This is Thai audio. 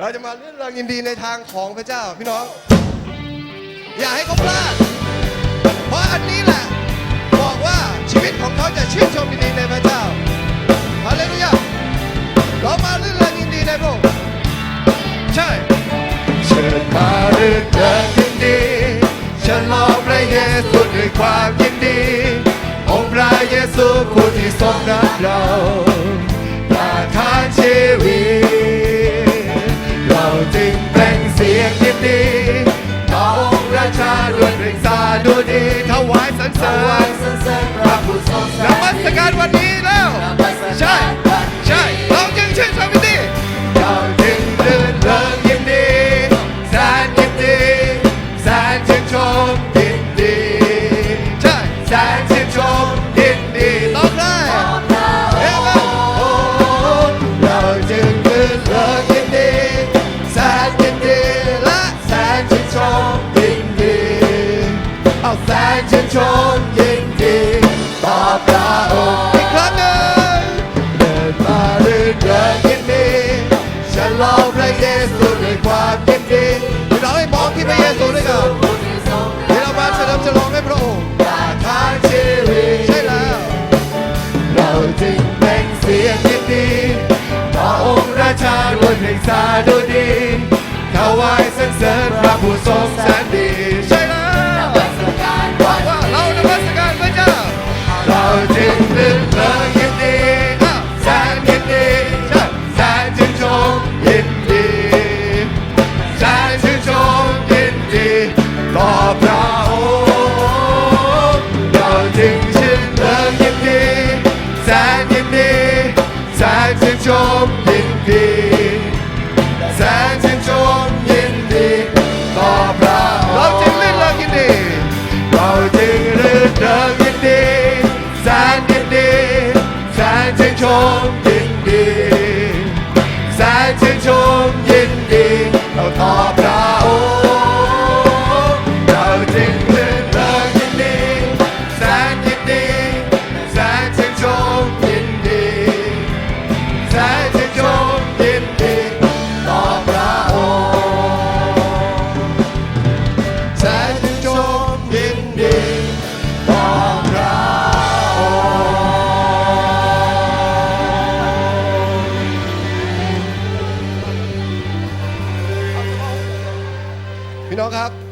เราจะมาเลื่อนเริงยินดีในทางของพระเจ้าพี่น้อง อย่าให้เขาพลาด เพราะอันนี้แหละ บอกว่าชีวิตของเขาจะชื่นชมยินดีในพระเจ้าฮาเลลูยาเรามาเลื่อนเริงยินดีในพระองค์ใช่เชิญมาเรื่อนเริงยินดีฉันลองพระเยซูด้วยความ ดุดีถวายสรรเสริญพระผู้ทรงสนมัสการวันนี้แล้ว ใช่ใช่เราจึงชื่นชมยินดีเราจึงรื่นเริงยินดีแสนยินดีแสนชื่นชมยินดี ใช่แสนชื่นชมยินดีต้องได้ ชนชมยินดีต่อพระองค์อีกครั้งหนึ่งเดินมาเรื่นเริงยินดีฉันลองพระเยซูด้วยความยินดีพี่น้องให้มองที่พระเยซูด้วยกันที่เรามาเฉลิมฉลองให้พระองค์ประทานชีวิตใช่แล้ว เราจึงเป็นเสียงยินดีต่อองค์ราชาด้วยเพลงสาดุดีถวายสรรเสริญพระผู้ทรงแสนดี นชื่น พี่น้องครับ